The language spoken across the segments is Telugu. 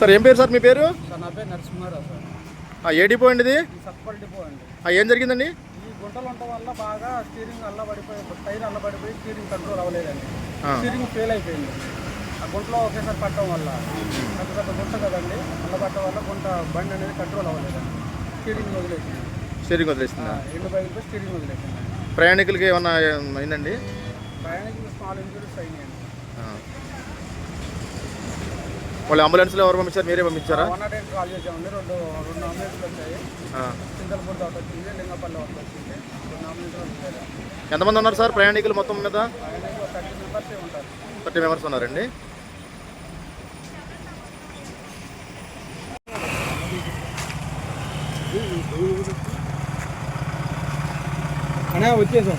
సార్ ఏం పేరు సార్ మీ పేరు? సార్ నా పేరు నరసింహారావు సార్. ఆ, ఏ డిపో అండి ఇది సత్పల్ డిపో అండి. ఆ, ఏం జరిగిందండి? ఈ గుంటలు ఉండటం వల్ల బాగా స్టీరింగ్ అల్లబడిపోయి టైర్ అల్లబడిపోయి స్టీరింగ్ కంట్రోల్ అవ్వలేదండి. ఆ. స్టీరింగ్ ఫెయిల్ అయిపోయింది. ఆ గుంటలో ఒకేసారి పట్టడం వల్ల పెద్ద పెద్ద గుంట కదండి అల్లబట్టడం వల్ల గుంట బండి అనేది కంట్రోల్ అవ్వలేదండి. స్టీరింగ్ వదిలేసింది. స్టీరింగ్ వదిలేస్తుందా ఎండు బయటకు స్టీరింగ్ వదిలేసింది ప్రయాణికులకి ఏమన్నా అయిందండి? ప్రయాణికులు స్మాల్ ఇంజురీస్ అయినాయండి. ఆ. వాళ్ళు అంబులెన్స్లో ఎవరు పంపించారు? మీరే పంపించారా? వన్ నాట్ ఎయిట్ కాల్ చేసామండి రెండు రెండు అంబులెన్స్లు వచ్చాయి. ఆ. చింతలపూడి దాకా వచ్చింది లింగపల్లి వరకు వచ్చింది. రెండు అంబులెన్స్లు వచ్చాయి. ఎంతమంది ఉన్నారు సార్ ప్రయాణికులు మొత్తం మీద? థర్టీ మెంబర్సే ఉంటారు. థర్టీ మెంబర్స్ ఉన్నారండి. అనే వచ్చేసాం.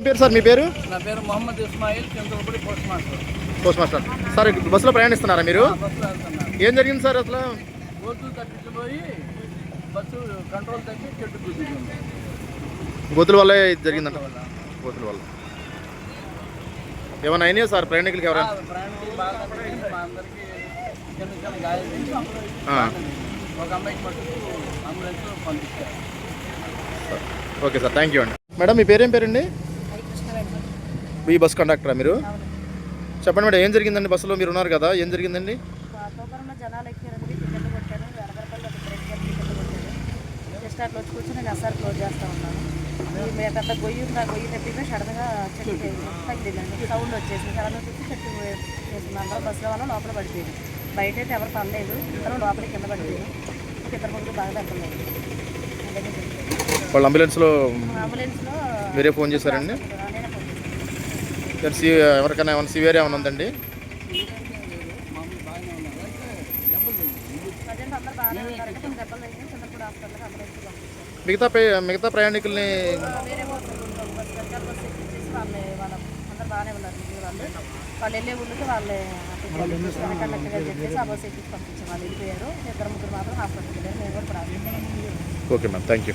పేరు సార్ మీ పేరు? నా పేరు Mohammed Ismail Chintalapudi post master. Post master. Sir బస్సులో ప్రయాణిస్తున్నారా మీరు? ఏం జరిగింది సార్ అసలు? తప్పించిపోయి బస్సు కంట్రోల్ తప్పి చెట్టు గుద్దుకుంది గోతుల వల్ల ఇది జరిగిందంట. గోతుల వల్ల. ఏమైనా అయినాయా సార్? ప్రయాణికులకి ఎవరైనా? ప్రయాణికులు బాగా తప్పించి మా అందరికీ చిన్న చిన్న గాయాలు ఆ. ఒక అమ్మాయికి మటుకు అంబులెన్స్ పంపించారు. ఓకే సార్ థ్యాంక్ యూ అండి. మేడం మీ పేరేం పేరండి? ఈ బస్ కండక్టరా మీరు? చెప్పండి మేడం ఏం జరిగిందండి బస్సులో? మీరు ఉన్నారు కదా ఏం జరిగిందండి? వాతావరణంలో జనాలు ఎక్కారండి టికెట్లు కొట్టారు వెనకరపల్లి ఒక బ్రేక్ గారు టికెట్లు కొట్టారు జస్ట్ అట్లా వచ్చి కూర్చొని నేను ఎస్ఆర్ క్లోజ్ చేస్తా ఉన్నాను. పెద్ద గొయ్యి ఉంది ఆ గొయ్యి తప్పితే సడన్గా చెట్టు తగిలిందండి సౌండ్ వచ్చేసింది. సడన్గా చూసి చెట్టు వేసింది అందరూ బస్సులో వల్ల లోపల పడిపోయింది బయట అయితే ఎవరు పడలేదు. ఇద్దరు లోపలికి కింద పడిపోయింది ఒక ఇద్దరు ముగ్గురు బాగా దెబ్బలేదు. వాళ్ళు అంబులెన్స్లో అంబులెన్స్లో మీరే ఫోన్ చేశారండి? ఎవరికైనా ఏమైనా సివియర్ ఏమైనా ఉందండి? మిగతా మిగతా ప్రయాణికుల్ని వాళ్ళే వాళ్ళ అందరు బాగానే ఉన్నారు. మిగిలిన వాళ్ళు వాళ్ళు వెళ్ళే ఊళ్ళకి వాళ్ళే కండక్టర్ గారు చెప్పేసి ఆ బస్ ఎక్కించి పంపించారు వాళ్ళు వెళ్ళిపోయారు. ఇద్దరు ముగ్గురు మాత్రం హాస్పిటల్కి వెళ్ళారు. మేము కూడా ఓకే మ్యామ్. Thank you.